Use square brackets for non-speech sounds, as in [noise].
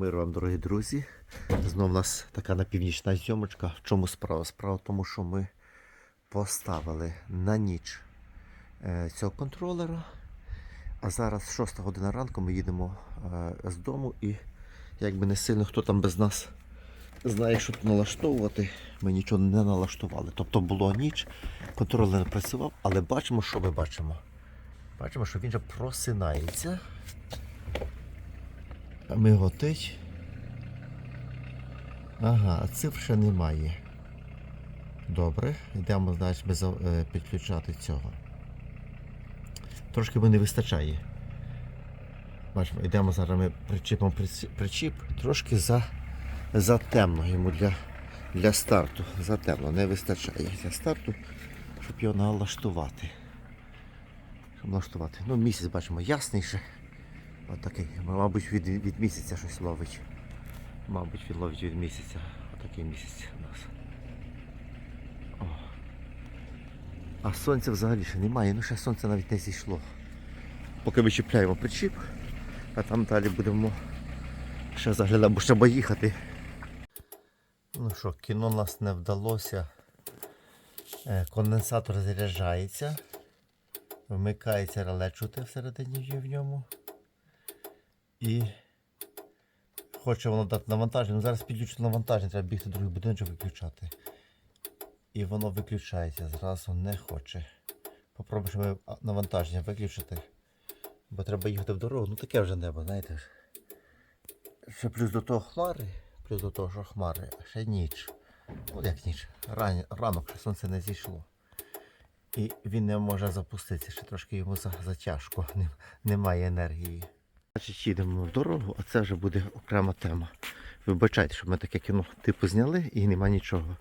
Мир вам, дорогі друзі. Знову у нас така напівнічна зйомочка. В чому справа? Справа в тому, що ми поставили на ніч е, цього контролера. А зараз 6 година ранку ми їдемо е, з дому і якби не сильно хто там без нас знає, що тут налаштовувати, ми нічого не налаштували. Тобто було ніч, контролер не працював, але бачимо, що ми бачимо. Бачимо, що він вже просинається. Миготить. Ага, а цифр ще немає. Добре, йдемо ми за- е, підключати цього. Трошки не вистачає. Бачимо, йдемо зараз ми причіпимо приці- причіп, трошки за, за темно йому для, для старту. За темно, не вистачає для старту, щоб його налаштувати. Щоб налаштувати. Ну, місяць бачимо ясніше. Отакий, мабуть, від, від місяця щось ловить. Мабуть, він ловить від місяця. Отакий місяць у нас. О. А сонця взагалі ще немає, ну ще сонце навіть не зійшло. Поки ми чіпляємо причіп, а там далі будемо ще заглядати, бо ще треба їхати. Ну що, кіно нас не вдалося. Е, Конденсатор заряджається. Вмикається реле чути всередині в ньому. І хоче воно дати навантаження. Ну, зараз підключити навантаження, треба бігти другий будиночок виключати. І воно виключається, зразу не хоче. Попробуємо навантаження виключити. Бо треба їхати в дорогу. Ну таке вже небо, знаєте. Ще плюс до того хмари, плюс до того, що хмари, а ще ніч. Ну як ніч. Ран... Ранок ще сонце не зійшло. І він не може запуститися, ще трошки йому затяжко, [laughs] немає енергії. Значить, їдемо в дорогу, а це вже буде окрема тема. Вибачайте, що ми таке кіно типу зняли і нема нічого.